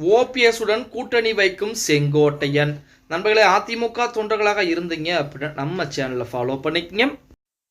OPS உடன் கூட்டணி வைக்கும் செங்கோட்டையன். நண்பர்களே அதிமுக தொண்டர்களாக இருந்தீங்க அப்படின்னா நம்ம சேனலை ஃபாலோ பண்ணிக்கங்க.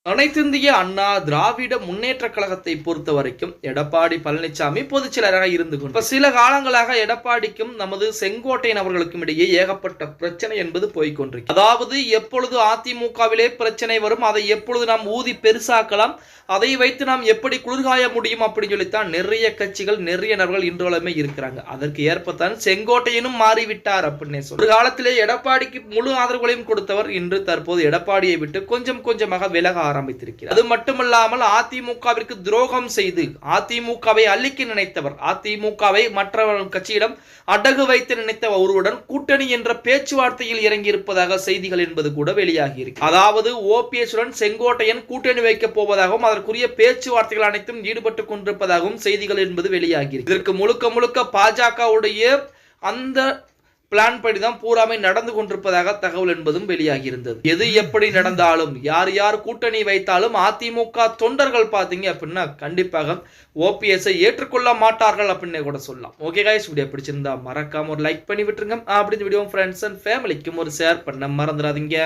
அனைத்திந்திய அண்ணா திராவிட முன்னேற்ற கழகத்தை பொறுத்த வரைக்கும் எடப்பாடி பழனிசாமி பொதுச் செயலராக இருந்து கொண்டு இப்ப சில காலங்களாக எடப்பாடிக்கும் நமது செங்கோட்டையன் அவர்களுக்கும் இடையே ஏகப்பட்ட பிரச்சனை என்பது போய்கொண்டிருக்கு அதாவது எப்பொழுது அதிமுகவிலே பிரச்சனை வரும் அதை எப்பொழுது நாம் ஊதி பெருசாக்கலாம் அதை வைத்து நாம் எப்படி குளிர்காய முடியும் அப்படின்னு சொல்லித்தான் நிறைய கட்சிகள் நிறைய நபர்கள் இன்றளவுமே இருக்கிறாங்க. அதற்கு ஏற்பத்தான் செங்கோட்டையனும் மாறிவிட்டார் அப்படின்னே சொல்லி ஒரு காலத்திலே எடப்பாடிக்கு முழு ஆதரவுகளையும் கொடுத்தவர் இன்று தற்போது எடப்பாடியை விட்டு கொஞ்சம் கொஞ்சமாக விலக ஆரம்பித்திருக்கிறார். அது மட்டுமல்லாமல் அதிமுகவிற்கு துரோகம் செய்து அதிமுகவை அழிக்க நினைத்தவர் அதிமுகவை மற்ற கட்சியிடம் அடகு வைத்து நினைத்த ஒருவருடன் கூட்டணி என்ற பேச்சுவார்த்தையில் இறங்கி இருப்பதாக செய்திகள் என்பது கூட வெளியாகி இருக்கு. அதாவது ஓபிஎஸ்டன் செங்கோட்டையன் கூட்டணி வைக்கப் போவதாகவும் அதற்குரிய பேச்சுவார்த்தைகள் அனைத்தும் ஈடுபட்டு கொண்டிருப்பதாகவும் செய்திகள் என்பது வெளியாகி இதற்கு முழுக்க முழுக்க பாஜகவுடைய அந்த பிளான் படி தான் பூராமை நடந்து கொண்டிருப்பதாக தகவல் என்பதும் வெளியாகியிருந்தது. எது எப்படி நடந்தாலும் யார் யார் கூட்டணி வைத்தாலும் அதிமுக தொண்டர்கள் பார்த்தீங்க அப்படின்னா கண்டிப்பாக ஓபிஎஸ்ஐ ஏற்றுக்கொள்ள மாட்டார்கள் அப்படின்னு கூட சொல்லலாம். ஓகே காய்ஸ் வீடியோ பிடிச்சிருந்தா மறக்காம ஒரு லைக் பண்ணி விட்டுருங்க. அப்படி இந்த வீடியோ ஃப்ரெண்ட்ஸ் அண்ட் ஃபேமிலிக்கும் ஒரு ஷேர் பண்ண மறந்துடாதீங்க.